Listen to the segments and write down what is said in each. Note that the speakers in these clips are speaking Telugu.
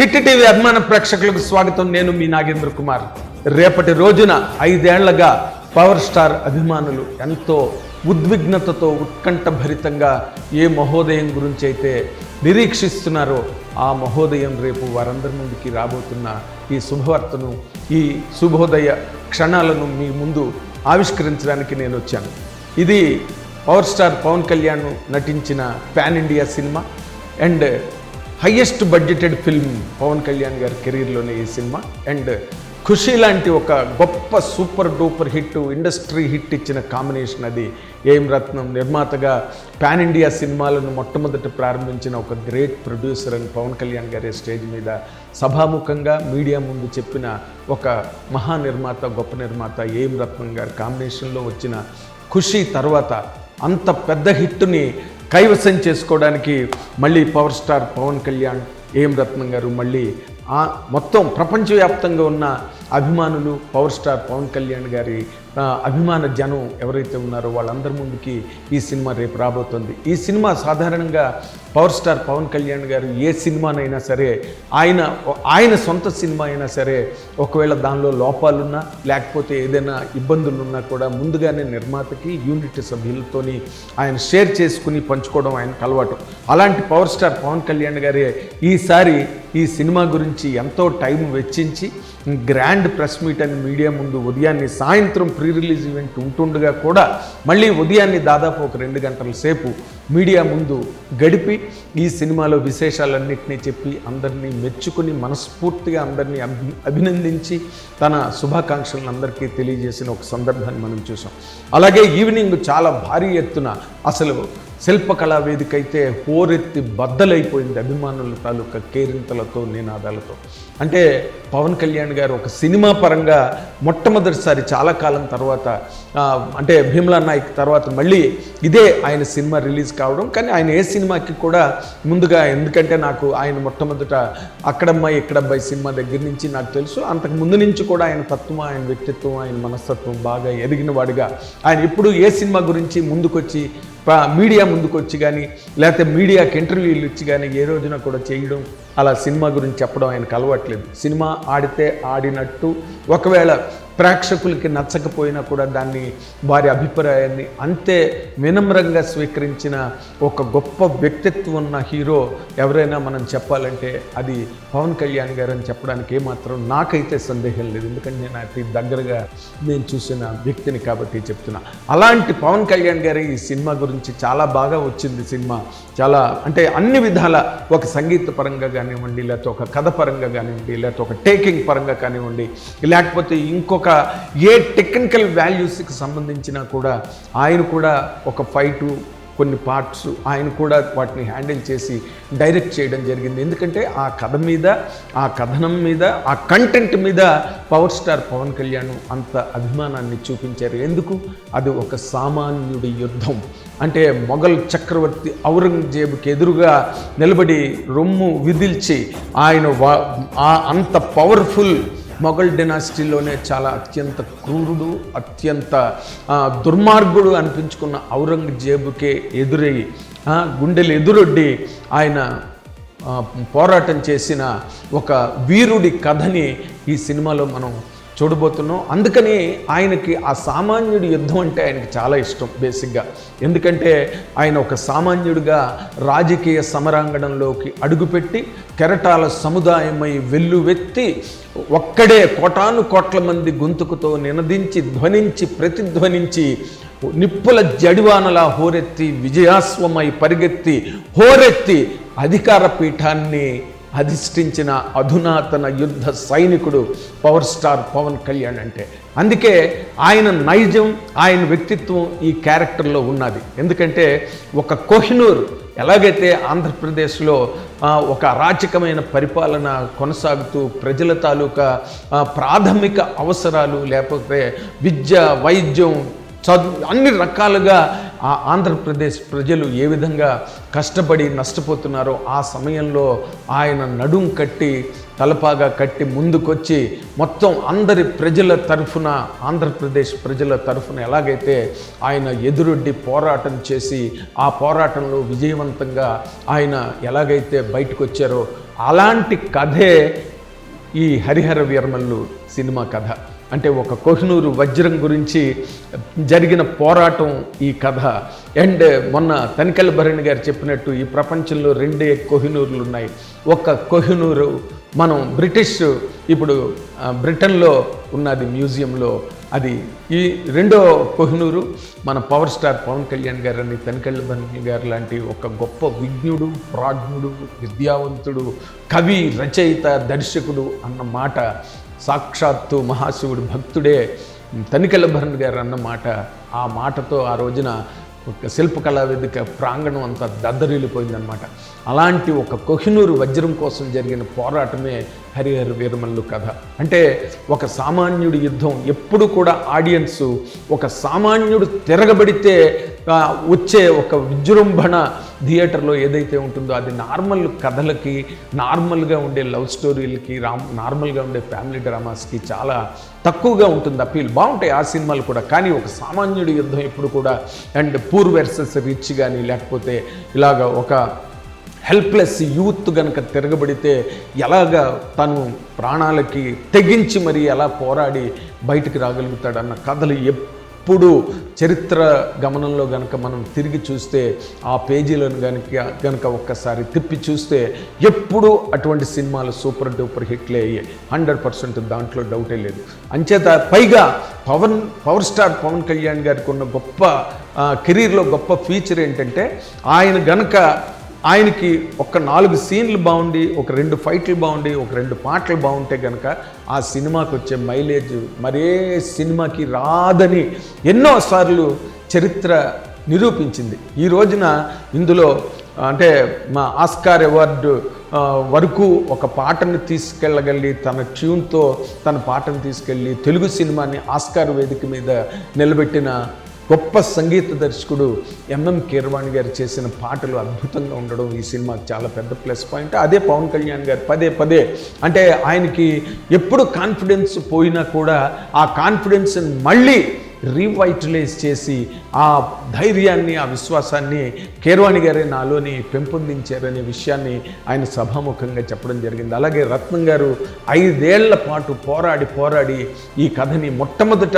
హిట్ టీవీ అభిమాన ప్రేక్షకులకు స్వాగతం. నేను మీ నాగేంద్ర కుమార్. రేపటి రోజున ఐదేళ్ళగా పవర్ స్టార్ అభిమానులు ఎంతో ఉద్విగ్నతతో ఉత్కంఠభరితంగా ఏ మహోదయం గురించి అయితే నిరీక్షిస్తున్నారో ఆ మహోదయం రేపు వారందరి ముందుకి రాబోతున్న ఈ శుభవార్తను ఈ శుభోదయ క్షణాలను మీ ముందు ఆవిష్కరించడానికి నేను వచ్చాను. ఇది పవర్ స్టార్ పవన్ కళ్యాణ్ నటించిన pan India cinema. And highest budgeted film Pawan Kalyan గారి కెరీర్లోనే ఈ సినిమా. అండ్ ఖుషి లాంటి ఒక గొప్ప super duper hit industry hit ఇచ్చిన కాంబినేషన్ అది. ఏం రత్నం నిర్మాతగా పాన్ ఇండియా సినిమాలను మొట్టమొదట ప్రారంభించిన ఒక గ్రేట్ ప్రొడ్యూసర్ అని పవన్ కళ్యాణ్ గారి స్టేజ్ మీద సభాముఖంగా మీడియా ముందు చెప్పిన ఒక మహా నిర్మాత గొప్ప నిర్మాత ఏం రత్నం గారి కాంబినేషన్లో వచ్చిన ఖుషి తర్వాత అంత పెద్ద హిట్ని కైవసం చేసుకోవడానికి మళ్ళీ పవర్ స్టార్ పవన్ కళ్యాణ్ ఏం రత్నం గారు మళ్ళీ మొత్తం ప్రపంచవ్యాప్తంగా ఉన్న అభిమానులు పవర్ స్టార్ పవన్ కళ్యాణ్ గారి అభిమాన జనం ఎవరైతే ఉన్నారో వాళ్ళందరి ముందుకి ఈ సినిమా రేపు రాబోతుంది. ఈ సినిమా సాధారణంగా పవర్ స్టార్ పవన్ కళ్యాణ్ గారు ఏ సినిమానైనా సరే ఆయన ఆయన సొంత సినిమా అయినా సరే ఒకవేళ దానిలో లోపాలున్నా లేకపోతే ఏదైనా ఇబ్బందులున్నా కూడా ముందుగానే నిర్మాతకి యూనిట్ సభ్యులతోని ఆయన షేర్ చేసుకుని పంచుకోవడం ఆయనకు అలవాటు. అలాంటి పవర్ స్టార్ పవన్ కళ్యాణ్ గారే ఈసారి ఈ సినిమా గురించి ఎంతో టైం వెచ్చించి గ్రాండ్ ప్రెస్ మీట్ అని మీడియా ముందు ఉదయాన్నే సాయంత్రం ప్రీ రిలీజ్ ఈవెంట్ ఉంటుండగా కూడా మళ్ళీ ఉదయాన్నే దాదాపు ఒక రెండు గంటల సేపు మీడియా ముందు గడిపి ఈ సినిమాలో విశేషాలన్నింటినీ చెప్పి అందరినీ మెచ్చుకుని మనస్ఫూర్తిగా అందరినీ అభి అభినందించి తన శుభాకాంక్షలను అందరికీ తెలియజేసిన ఒక సందర్భాన్ని మనం చూసాం అలాగే ఈవినింగ్ చాలా భారీ ఎత్తున అసలు శిల్పకళా వేదిక అయితే హోరెత్తి బద్దలైపోయింది అభిమానుల తాలూకా కేరింతలతో నినాదాలతో. అంటే పవన్ కళ్యాణ్ గారు ఒక సినిమా పరంగా మొట్టమొదటిసారి చాలా కాలం తర్వాత అంటే భీమ్లా నాయక్ తర్వాత మళ్ళీ ఇదే ఆయన సినిమా రిలీజ్ కావడం. కానీ ఆయన ఏ సినిమాకి కూడా ముందుగా ఎందుకంటే నాకు ఆయన మొట్టమొదట అక్కడమ్మాయి ఇక్కడబ్బాయి సినిమా దగ్గర నుంచి నాకు తెలుసు. అంతకు ముందు నుంచి కూడా ఆయన తత్వం ఆయన వ్యక్తిత్వం ఆయన మనస్తత్వం బాగా ఎదిగిన వాడిగా. ఆయన ఇప్పుడు ఏ సినిమా గురించి ముందుకొచ్చి మీడియా ముందుకు వచ్చి కానీ లేకపోతే మీడియాకి ఇంటర్వ్యూలు ఇచ్చి కానీ ఏ రోజున కూడా చేయడం అలా సినిమా గురించి చెప్పడం ఆయనకు అలవాట్లేదు. సినిమా ఆడితే ఆడినట్టు ఒకవేళ ప్రేక్షకులకి నచ్చకపోయినా కూడా దాన్ని వారి అభిప్రాయాన్ని అంతే వినమ్రంగా స్వీకరించిన ఒక గొప్ప వ్యక్తిత్వం ఉన్న హీరో ఎవరైనా మనం చెప్పాలంటే అది పవన్ కళ్యాణ్ గారు అని చెప్పడానికి ఏమాత్రం నాకైతే సందేహం లేదు. ఎందుకంటే నేను అతి దగ్గరగా నేను చూసిన వ్యక్తిని కాబట్టి చెప్తున్నా. అలాంటి పవన్ కళ్యాణ్ గారి ఈ సినిమా గురించి చాలా బాగా వచ్చింది సినిమా. చాలా అంటే అన్ని విధాల ఒక సంగీత పరంగా కానివ్వండి లేకపోతే ఒక కథ పరంగా కానివ్వండి లేకపోతే ఒక టేకింగ్ పరంగా కానివ్వండి లేకపోతే ఇంకొక ఏ టెక్నికల్ వాల్యూస్కి సంబంధించినా కూడా ఆయన కూడా ఒక ఫైటు కొన్ని పార్ట్స్ ఆయన కూడా వాటిని హ్యాండిల్ చేసి డైరెక్ట్ చేయడం జరిగింది. ఎందుకంటే ఆ కథ మీద ఆ కథనం మీద ఆ కంటెంట్ మీద పవర్ స్టార్ పవన్ కళ్యాణ్ అంత అభిమానాన్ని చూపించారు. ఎందుకు? అది ఒక సామాన్యుడి యుద్ధం. అంటే మొఘల్ చక్రవర్తి ఔరంగజేబుకి ఎదురుగా నిలబడి రొమ్ము విదిల్చి ఆయన వా- ఆ అంత పవర్ఫుల్ మొఘల్ డినాసిటీలోనే చాలా అత్యంత క్రూరుడు అత్యంత దుర్మార్గుడు అనిపించుకున్న ఔరంగజేబుకే ఎదురై గుండెలు ఎదురొడ్డి ఆయన పోరాటం చేసిన ఒక వీరుడి కథని ఈ సినిమాలో మనం చూడబోతున్నాం. అందుకని ఆయనకి ఆ సామాన్యుడి యుద్ధం అంటే ఆయనకి చాలా ఇష్టం బేసిక్గా. ఎందుకంటే ఆయన ఒక సామాన్యుడిగా రాజకీయ సమరాంగణంలోకి అడుగుపెట్టి కెరటాల సముదాయమై వెల్లువెత్తి ఒక్కడే కోటాను కోట్ల మంది గొంతుకుతో నినదించి ధ్వనించి ప్రతిధ్వనించి నిప్పుల జడివానలా హోరెత్తి విజయాస్వమై పరిగెత్తి హోరెత్తి అధికార పీఠాన్ని అధిష్ఠించిన అధునాతన యుద్ధ సైనికుడు పవర్ స్టార్ పవన్ కళ్యాణ్ అంటే. అందుకే ఆయన నైజం ఆయన వ్యక్తిత్వం ఈ క్యారెక్టర్లో ఉన్నది. ఎందుకంటే ఒక కోహినూర్ ఎలాగైతే ఆంధ్రప్రదేశ్లో ఒక అరాచకమైన పరిపాలన కొనసాగుతూ ప్రజల తాలూకా ప్రాథమిక అవసరాలు లేకపోతే విద్య వైద్యం చదువు అన్ని రకాలుగా ఆ ఆంధ్రప్రదేశ్ ప్రజలు ఏ విధంగా కష్టపడి నష్టపోతున్నారో ఆ సమయంలో ఆయన నడుం కట్టి తలపాగా కట్టి ముందుకొచ్చి మొత్తం అందరి ప్రజల తరఫున ఆంధ్రప్రదేశ్ ప్రజల తరఫున ఎలాగైతే ఆయన ఎదురొడ్డి పోరాటం చేసి ఆ పోరాటంలో విజయవంతంగా ఆయన ఎలాగైతే బయటకు వచ్చారో అలాంటి కథే ఈ హరిహర వీరమల్లు సినిమా కథ. అంటే ఒక కోహినూరు వజ్రం గురించి జరిగిన పోరాటం ఈ కథ. అండ్ మొన్న తనికల్ భరణి గారు చెప్పినట్టు ఈ ప్రపంచంలో రెండే కోహినూరులు ఉన్నాయి. ఒక కోహినూరు మనం బ్రిటిష్ ఇప్పుడు బ్రిటన్లో ఉన్నది మ్యూజియంలో. అది ఈ రెండో కోహినూరు మన పవర్ స్టార్ పవన్ కళ్యాణ్ గారు అని తనికెళ్ళ భరణి గారు లాంటి ఒక గొప్ప విజ్ఞుడు ప్రాజ్ఞుడు విద్యావంతుడు కవి రచయిత దర్శకుడు అన్న మాట సాక్షాత్తు మహాశివుడు భక్తుడే తనికెళ్ళ భరణ్ గారు అన్నమాట ఆ మాటతో ఆ రోజున ఒక శిల్పకళా వేదిక ప్రాంగణం అంతా దద్దరిల్లిపోయిందనమాట అలాంటి ఒక కొహినూరు వజ్రం కోసం జరిగిన పోరాటమే హరిహర వీరమల్లు కథ. అంటే ఒక సామాన్యుడి యుద్ధం ఎప్పుడు కూడా ఆడియన్స్ ఒక సామాన్యుడు తిరగబడితే వచ్చే ఒక విజృంభణ థియేటర్లో ఏదైతే ఉంటుందో అది నార్మల్ కథలకి నార్మల్గా ఉండే లవ్ స్టోరీలకి రామ్ నార్మల్గా ఉండే ఫ్యామిలీ డ్రామాస్కి చాలా తక్కువగా ఉంటుంది అప్పీల్. బాగుంటాయి ఆ సినిమాలు కూడా. కానీ ఒక సామాన్యుడి యుద్ధం ఎప్పుడు కూడా అండ్ పూర్ వెర్సెస్ రిచ్ కానీ లేకపోతే ఇలాగ ఒక హెల్ప్లెస్ యూత్ కనుక తిరగబడితే ఎలాగ తను ప్రాణాలకి తెగించి మరి ఎలా పోరాడి బయటికి రాగలుగుతాడన్న కథలు ఎప్పుడు చరిత్ర గమనంలో గనక మనం తిరిగి చూస్తే ఆ పేజీలను గనక గనక ఒక్కసారి తిప్పి చూస్తే ఎప్పుడు అటువంటి సినిమాలు సూపర్ డూపర్ హిట్లే అయ్యాయి. హండ్రెడ్ పర్సెంట్ దాంట్లో డౌటే లేదు. అంచేత పైగా పవన్ పవర్ స్టార్ పవన్ కళ్యాణ్ గారికి ఉన్న గొప్ప కెరీర్లో గొప్ప ఫీచర్ ఏంటంటే ఆయన గనక ఆయనకి ఒక నాలుగు సీన్లు బాగుండి ఒక రెండు ఫైట్లు బాగుండి ఒక రెండు పాటలు బాగుంటే కనుక ఆ సినిమాకి వచ్చే మైలేజ్ మరే సినిమాకి రాదని ఎన్నోసార్లు చరిత్ర నిరూపించింది. ఈ రోజున ఇందులో అంటే మా ఆస్కార్ అవార్డు వరకు ఒక పాటను తీసుకెళ్ళగలి తన ట్యూన్తో తన పాటను తీసుకెళ్ళి తెలుగు సినిమాని ఆస్కార్ వేదిక మీద నిలబెట్టిన గొప్ప సంగీత దర్శకుడు ఎంఎం కీర్వాణి గారు చేసిన పాటలు అద్భుతంగా ఉండడం ఈ సినిమాకి చాలా పెద్ద ప్లస్ పాయింట్. అదే పవన్ కళ్యాణ్ గారు పదే పదే. అంటే ఆయనకి ఎప్పుడు కాన్ఫిడెన్స్ పోయినా కూడా ఆ కాన్ఫిడెన్స్ని మళ్ళీ రీవైటలైజ్ చేసి ఆ ధైర్యాన్ని ఆ విశ్వాసాన్ని కేర్వాణి గారే నాలోని పెంపొందించారనే విషయాన్ని ఆయన సభాముఖంగా చెప్పడం జరిగింది. అలాగే రత్నం గారు ఐదేళ్ళ పాటు పోరాడి పోరాడి ఈ కథని మొట్టమొదట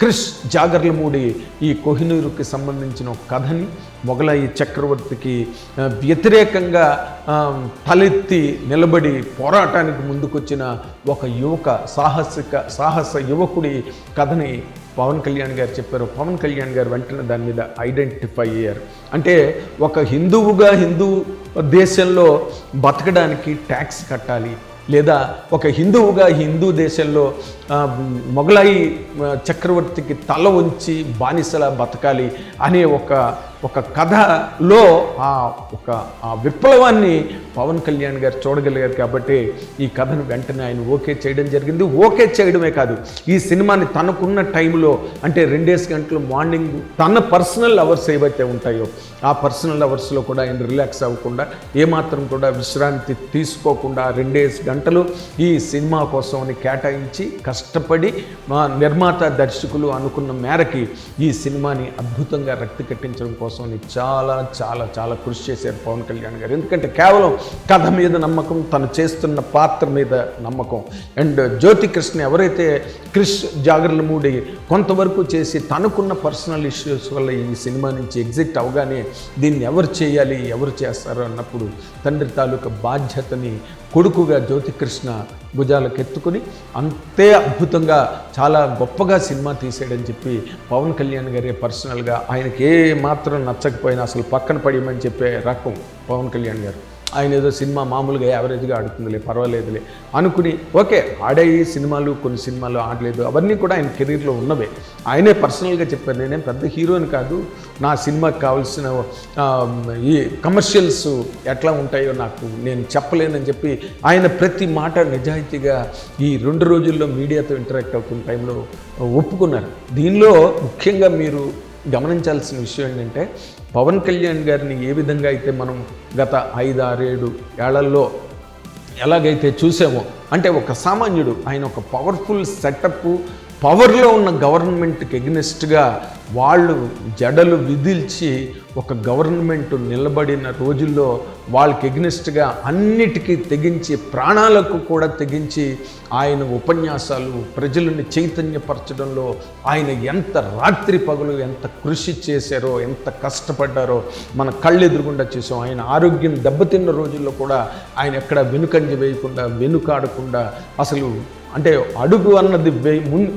క్రిష్ జాగర్లమూడి ఈ కోహినూరుకి సంబంధించిన ఒక కథని మొఘలాయి చక్రవర్తికి వ్యతిరేకంగా తలెత్తి నిలబడి పోరాటానికి ముందుకొచ్చిన ఒక యువక సాహసిక సాహస యువకుడి కథని పవన్ కళ్యాణ్ గారు చెప్పారు. పవన్ కళ్యాణ్ గారు వెంటనే దాని మీద ఐడెంటిఫై అయ్యారు. అంటే ఒక హిందువుగా హిందూ దేశంలో బతకడానికి ట్యాక్స్ కట్టాలి. లేదా ఒక హిందువుగా హిందూ దేశంలో మొఘలాయి చక్రవర్తికి తల ఉంచి బానిసలా బతకాలి అనే ఒక ఒక కథలో ఆ ఒక ఆ విప్లవాన్ని పవన్ కళ్యాణ్ గారు చూడగలిగారు కాబట్టి ఈ కథను వెంటనే ఆయన ఓకే చేయడం జరిగింది. ఓకే చేయడమే కాదు ఈ సినిమాని తనకున్న టైంలో అంటే రెండేసి గంటలు మార్నింగ్ తన పర్సనల్ అవర్స్ ఏవైతే ఉంటాయో ఆ పర్సనల్ అవర్స్లో కూడా ఆయన రిలాక్స్ అవ్వకుండా ఏమాత్రం కూడా విశ్రాంతి తీసుకోకుండా రెండేసి గంటలు ఈ సినిమా కోసం అని కేటాయించి కష్టపడి మా నిర్మాత దర్శకులు అనుకున్న మేరకి ఈ సినిమాని అద్భుతంగా రక్తి కట్టించడం కోసం కోసం చాలా చాలా చాలా కృషి చేశారు పవన్ కళ్యాణ్ గారు. ఎందుకంటే కేవలం కథ మీద నమ్మకం తను చేస్తున్న పాత్ర మీద నమ్మకం. అండ్ జ్యోతి కృష్ణ ఎవరైతే క్రిష్ జాగర్లమూడి కొంతవరకు చేసి తనకున్న పర్సనల్ ఇష్యూస్ వల్ల ఈ సినిమా నుంచి ఎగ్జిట్ అవగానే దీన్ని ఎవరు చేయాలి ఎవరు చేస్తారు అన్నప్పుడు తండ్రి తాలూకా బాధ్యతని కొడుకుగా జ్యోతికృష్ణ భుజాలకెత్తుకుని అంతే అద్భుతంగా చాలా గొప్పగా సినిమా తీసాడని చెప్పి పవన్ కళ్యాణ్ గారే పర్సనల్గా ఆయనకి ఏ మాత్రం నచ్చకపోయినా అసలు పక్కన పడేయమని చెప్పే రకం పవన్ కళ్యాణ్ గారు. ఆయన ఏదో సినిమా మామూలుగా యావరేజ్గా ఆడుతుందిలే పర్వాలేదులే అనుకుని ఓకే ఆడాయి సినిమాలు కొన్ని సినిమాలు ఆడలేదు అవన్నీ కూడా ఆయన కెరీర్లో ఉన్నవే. ఆయనే పర్సనల్గా చెప్పారు నేనేం పెద్ద హీరోని కాదు నా సినిమాకి కావాల్సిన ఈ కమర్షియల్స్ ఎట్లా ఉంటాయో నాకు నేను చెప్పలేనని చెప్పి ఆయన ప్రతి మాట నిజాయితీగా ఈ రెండు రోజుల్లో మీడియాతో ఇంటరాక్ట్ అవుతున్న టైంలో ఒప్పుకున్నారు. దీనిలో ముఖ్యంగా మీరు గమనించాల్సిన విషయం ఏంటంటే పవన్ కళ్యాణ్ గారిని ఏ విధంగా అయితే మనం గత ఐదు ఆరేడు ఏళ్ళలో ఎలాగైతే చూసామో అంటే ఒక సామాన్యుడు ఆయన ఒక పవర్ఫుల్ సెటప్ పవర్లో ఉన్న గవర్నమెంట్కి ఎగ్నెస్ట్గా వాళ్ళు జడలు విధిల్చి ఒక గవర్నమెంట్ నిలబడిన రోజుల్లో వాళ్ళకి ఎగ్నెస్ట్గా అన్నిటికీ తెగించి ప్రాణాలకు కూడా తెగించి ఆయన ఉపన్యాసాలు ప్రజలను చైతన్యపరచడంలో ఆయన ఎంత రాత్రి పగలు ఎంత కృషి చేశారో ఎంత కష్టపడ్డారో మన కళ్ళెదురుగుండా చూసాం. ఆయన ఆరోగ్యం దెబ్బతిన్న రోజుల్లో కూడా ఆయన ఎక్కడ వెనుకంజ వేయకుండా వెనుకాడకుండా అసలు అంటే అడుగు అన్నది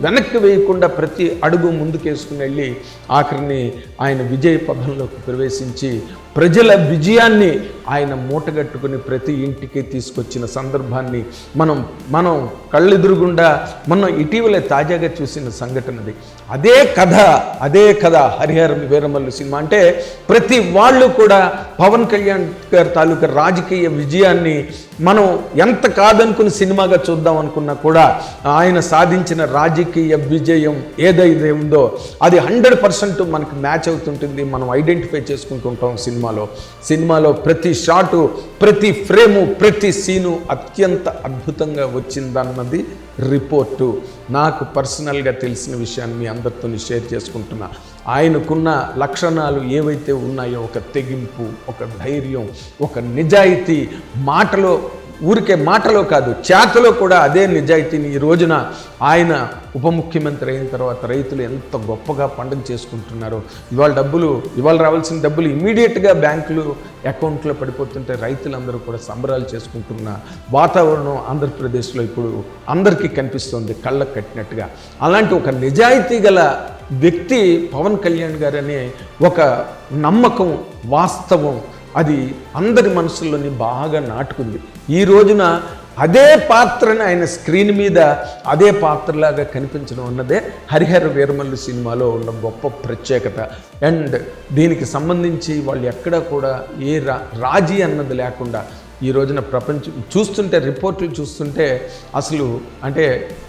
వెనక్కి వేయకుండా ప్రతి అడుగు ముందుకేసుకుని వెళ్ళి ఆఖరిని ఆయన విజయ పథంలోకి ప్రవేశించి ప్రజల విజయాన్ని ఆయన మూటగట్టుకుని ప్రతి ఇంటికి తీసుకొచ్చిన సందర్భాన్ని మనం మనం కళ్ళెదురుగుండా మనం ఇటీవలే తాజాగా చూసిన సంఘటనది అదే. కథ అదే కథ హరిహరం వీరమల్లు సినిమా. అంటే ప్రతి వాళ్ళు కూడా పవన్ కళ్యాణ్ గారి తాలూకా రాజకీయ విజయాన్ని మనం ఎంత కాదనుకుని సినిమాగా చూద్దాం అనుకున్నా కూడా ఆయన సాధించిన రాజకీయ విజయం ఏదైతే ఉందో అది హండ్రెడ్ పర్సెంట్ మనకి మ్యాచ్ అవుతుంటుంది. మనం ఐడెంటిఫై చేసుకుంటుంటాం సినిమాలో. సినిమాలో ప్రతి షాటు ప్రతి ఫ్రేము ప్రతి సీను అత్యంత అద్భుతంగా వచ్చిందన్నది రిపోర్టు. నాకు పర్సనల్గా తెలిసిన విషయాన్ని మీ అందరితో షేర్ చేసుకుంటున్నా. ఆయనకున్న లక్షణాలు ఏవైతే ఉన్నాయో ఒక తెగింపు ఒక ధైర్యం ఒక నిజాయితీ మాటలో ఊరికే మాటలో కాదు చేతలో కూడా అదే నిజాయితీని ఈ రోజున ఆయన ఉప ముఖ్యమంత్రి అయిన తర్వాత రైతులు ఎంత గొప్పగా పండుగ చేసుకుంటున్నారో. ఇవాళ డబ్బులు ఇవాళ రావాల్సిన డబ్బులు ఇమీడియట్గా బ్యాంకులు అకౌంట్లో పడిపోతుంటే రైతులందరూ కూడా సంబరాలు చేసుకుంటున్న వాతావరణం ఆంధ్రప్రదేశ్లో ఇప్పుడు అందరికీ కనిపిస్తుంది కళ్ళకు కట్టినట్టుగా. అలాంటి ఒక నిజాయితీ గల వ్యక్తి పవన్ కళ్యాణ్ గారనే ఒక నమ్మకం వాస్తవం అది అందరి మనసుల్లోని బాగా నాటుకుంది. ఈ రోజున అదే పాత్రని ఆయన స్క్రీన్ మీద అదే పాత్రలాగా కనిపించడం అన్నదే హరిహర వీరమల్లు సినిమాలో ఉన్న గొప్ప ప్రత్యేకత. అండ్ దీనికి సంబంధించి వాళ్ళు ఎక్కడా కూడా ఏ రా రాజీ అన్నది లేకుండా ఈ రోజున ప్రపంచం చూస్తుంటే రిపోర్ట్లు చూస్తుంటే అసలు అంటే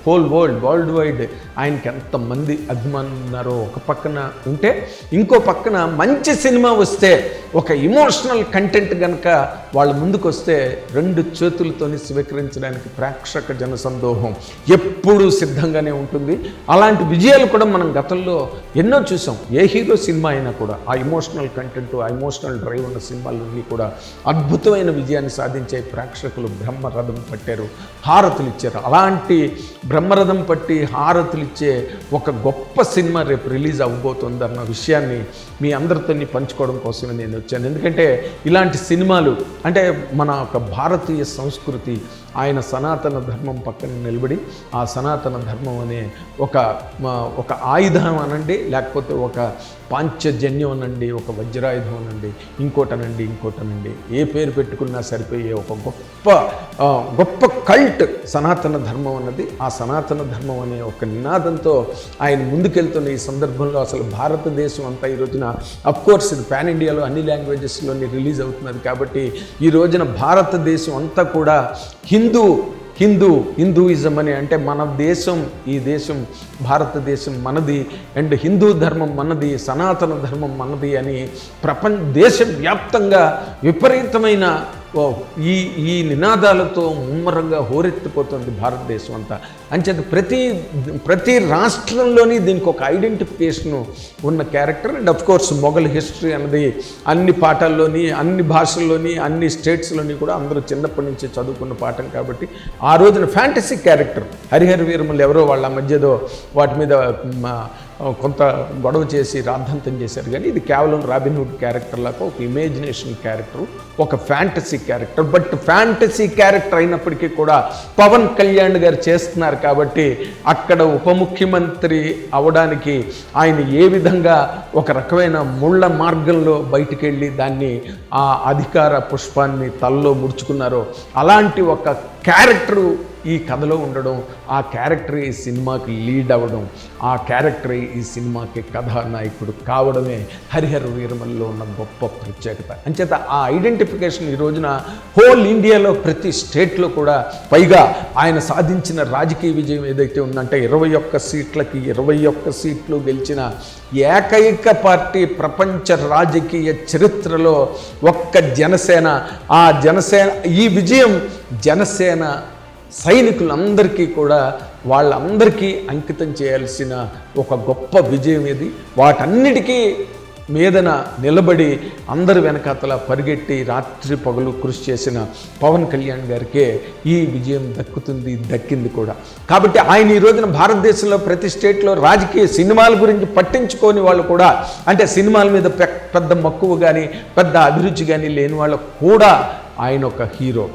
హోల్ వరల్డ్ వరల్డ్ వైడ్ ఆయనకి ఎంతమంది అభిమానులు ఉన్నారో ఒక పక్కన ఉంటే ఇంకో పక్కన మంచి సినిమా వస్తే ఒక ఇమోషనల్ కంటెంట్ కనుక వాళ్ళ ముందుకు వస్తే రెండు చేతులతోని స్వీకరించడానికి ప్రేక్షక జనసందోహం ఎప్పుడూ సిద్ధంగానే ఉంటుంది. అలాంటి విజయాలు కూడా మనం గతంలో ఎన్నో చూసాం. ఏ హీరో సినిమా అయినా కూడా ఆ ఇమోషనల్ కంటెంట్ ఆ ఇమోషనల్ డ్రైవ్ ఉన్న సినిమాలన్నీ కూడా అద్భుతమైన విజయాన్ని సాధించే ప్రేక్షకులు బ్రహ్మరథం పట్టారు హారతులు ఇచ్చారు అలాంటి బ్రహ్మరథం పట్టి హారతులు ఇచ్చే ఒక గొప్ప సినిమా రేపు రిలీజ్ అవ్వబోతుంది అన్న విషయాన్ని మీ అందరితో పంచుకోవడం కోసమే నేను వచ్చాను. ఎందుకంటే ఇలాంటి సినిమాలు అంటే మన ఒక భారతీయ సంస్కృతి ఆయన సనాతన ధర్మం పక్కన నిలబడి ఆ సనాతన ధర్మం అనే ఒక ఒక ఆయుధం అనండి లేకపోతే ఒక పాంచజన్యం అనండి ఒక వజ్రాయుధం అనండి ఇంకోటనండి ఇంకోటనండి. ఏ పేరు పెట్టుకున్నా సరిపోయే ఒక గొప్ప గొప్ప కల్ట్ సనాతన ధర్మం అన్నది ఆ సనాతన ధర్మం అనే ఒక నినాదంతో ఆయన ముందుకెళ్తున్న ఈ సందర్భంలో అసలు భారతదేశం అంతా ఈ రోజున కోర్స్ ఇది పాన్ ఇండియాలో అన్ని లాంగ్వేజెస్లోని రిలీజ్ అవుతున్నది కాబట్టి ఈ రోజున భారతదేశం అంతా కూడా హిందూ హిందూ హిందూ హిందూయిజం అని అంటే మన దేశం ఈ దేశం భారతదేశం మనది అండ్ హిందూ ధర్మం మనది సనాతన ధర్మం మనది అని ప్రపంచ దేశవ్యాప్తంగా విపరీతమైన ఈ ఈ నినాదాలతో ముమ్మరంగా హోరెత్తిపోతుంది భారతదేశం అంతా. అంచేత ప్రతి ప్రతి రాష్ట్రంలోని దీనికి ఒక ఐడెంటిఫికేషన్ ఉన్న character and of course Mughal history అన్నది అన్ని పాఠాల్లోని అన్ని భాషల్లోని అన్ని స్టేట్స్లోని కూడా అందరూ చిన్నప్పటి నుంచి చదువుకున్న పాఠం కాబట్టి ఆ రోజున ఫ్యాంటసీ క్యారెక్టర్. హరిహర వీరములు ఎవరో వాళ్ళ మధ్యదో వాటి మీద కొంత గొడవ చేసి రాద్ధాంతం చేశారు. కానీ ఇది కేవలం రాబిన్హుడ్ క్యారెక్టర్ లాగా ఒక ఇమేజినేషన్ క్యారెక్టర్ ఒక fantasy character. But fantasy character అయినప్పటికీ కూడా పవన్ కళ్యాణ్ గారు చేస్తున్నారు కాబట్టి అక్కడ ఉప ముఖ్యమంత్రి అవడానికి ఆయన ఏ విధంగా ఒక రకమైన ముళ్ళ మార్గంలో బయటికి వెళ్ళి దాన్ని ఆ అధికార పుష్పాన్ని తలలో ముడుచుకున్నారో అలాంటి ఒక క్యారెక్టరు ఈ కథలో ఉండడం ఆ క్యారెక్టర్ ఈ సినిమాకి లీడ్ అవ్వడం ఆ క్యారెక్టర్ ఈ సినిమాకి కథానాయకుడు కావడమే హరిహర వీరమల్లో ఉన్న గొప్ప ప్రత్యేకత. అంచేత ఆ ఐడెంటిఫికేషన్ ఈ రోజున హోల్ ఇండియాలో ప్రతి స్టేట్లో కూడా పైగా ఆయన సాధించిన రాజకీయ విజయం ఏదైతే ఉందంటే ఇరవై ఒక్క సీట్లకి ఇరవై ఒక్క సీట్లు గెలిచిన ఏకైక పార్టీ ప్రపంచ రాజకీయ చరిత్రలో ఒక్క జనసేన. ఆ జనసేన ఈ విజయం జనసేన సైనికులందరికీ కూడా వాళ్ళందరికీ అంకితం చేయాల్సిన ఒక గొప్ప విజయం ఇది. వాటన్నిటికీ మీదన నిలబడి అందరి వెనకాతల పరిగెట్టి రాత్రి పగలు కృషి చేసిన పవన్ కళ్యాణ్ గారికే ఈ విజయం దక్కుతుంది దక్కింది కూడా. కాబట్టి ఆయన ఈ రోజున భారతదేశంలో ప్రతి స్టేట్లో రాజకీయ సినిమాల గురించి పట్టించుకోని వాళ్ళు కూడా అంటే సినిమాల మీద పె- పెద్ద మక్కువ కానీ పెద్ద అభిరుచి కానీ లేని వాళ్ళకు కూడా ఆయన ఒక హీరో.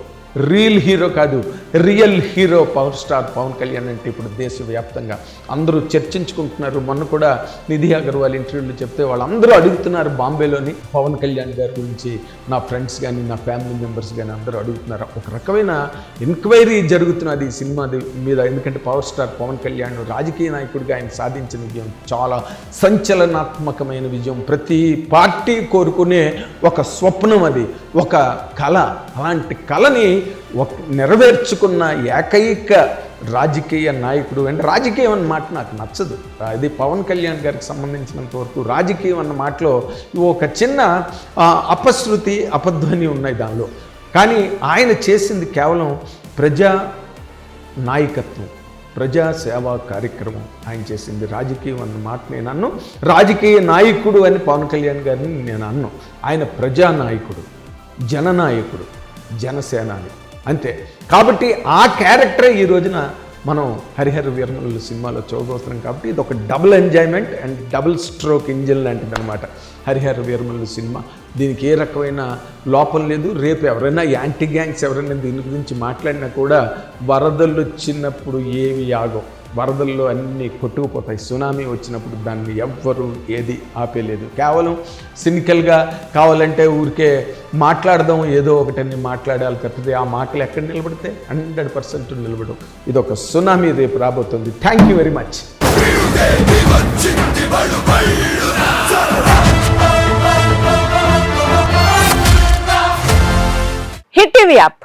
రియల్ హీరో కాదు real hero power star Pawan Kalyan అంటే ఇప్పుడు దేశవ్యాప్తంగా అందరూ చర్చించుకుంటున్నారు. మొన్న కూడా నిధి అగర్వాల్ ఇంటర్వ్యూలో చెప్తే వాళ్ళందరూ అడుగుతున్నారు బాంబేలోని పవన్ కళ్యాణ్ గారి గురించి. నా ఫ్రెండ్స్ కానీ నా ఫ్యామిలీ మెంబర్స్ కానీ అందరూ అడుగుతున్నారు. ఒక రకమైన ఎంక్వైరీ జరుగుతున్నది ఈ సినిమా మీద. ఎందుకంటే పవర్ స్టార్ పవన్ కళ్యాణ్ రాజకీయ నాయకుడిగా ఆయన సాధించిన విజయం చాలా సంచలనాత్మకమైన విజయం. ప్రతి పార్టీ కోరుకునే ఒక స్వప్నం అది. ఒక కళ. అలాంటి కళని నెరవేర్చుకున్న ఏకైక రాజకీయ నాయకుడు అంటే రాజకీయం అన్న మాట నాకు నచ్చదు. అది పవన్ కళ్యాణ్ గారికి సంబంధించినంత వరకు రాజకీయం అన్న మాటలో ఒక చిన్న అపశృతి అపధ్వని ఉన్నాయి దానిలో. కానీ ఆయన చేసింది కేవలం ప్రజా నాయకత్వం ప్రజా సేవా కార్యక్రమం ఆయన చేసింది. రాజకీయం అన్న మాట నేను అన్ను రాజకీయ నాయకుడు అని పవన్ కళ్యాణ్ గారిని నేను అన్ను. ఆయన ప్రజా నాయకుడు జననాయకుడు జనసేనాని. అంతే. కాబట్టి ఆ క్యారెక్టరే ఈ రోజున మనం హరిహర వీరమల్లు సినిమాలో చూడబోతున్నాం కాబట్టి ఇది ఒక double enjoyment and double stroke engine లాంటిది అనమాట హరిహర వీరమల్లు సినిమా. దీనికి ఏ రకమైన లోపం లేదు. రేపు ఎవరైనా యాంటీ గ్యాంగ్స్ ఎవరైనా దీని గురించి మాట్లాడినా కూడా వరదలు వచ్చినప్పుడు ఏవి యాగం వరదల్లో అన్నీ కొట్టుకుపోతాయి. సునామీ వచ్చినప్పుడు దాన్ని ఎవ్వరు ఏది ఆపేలేదు. కేవలం సినికల్గా కావాలంటే ఊరికే మాట్లాడదాం ఏదో ఒకటన్ని మాట్లాడాలి తప్పితే ఆ మాటలు ఎక్కడ నిలబడితే హండ్రెడ్ పర్సెంట్ నిలబడవు. ఇది ఒక సునామీ రేపు రాబోతుంది. Thank you very much hit TV app.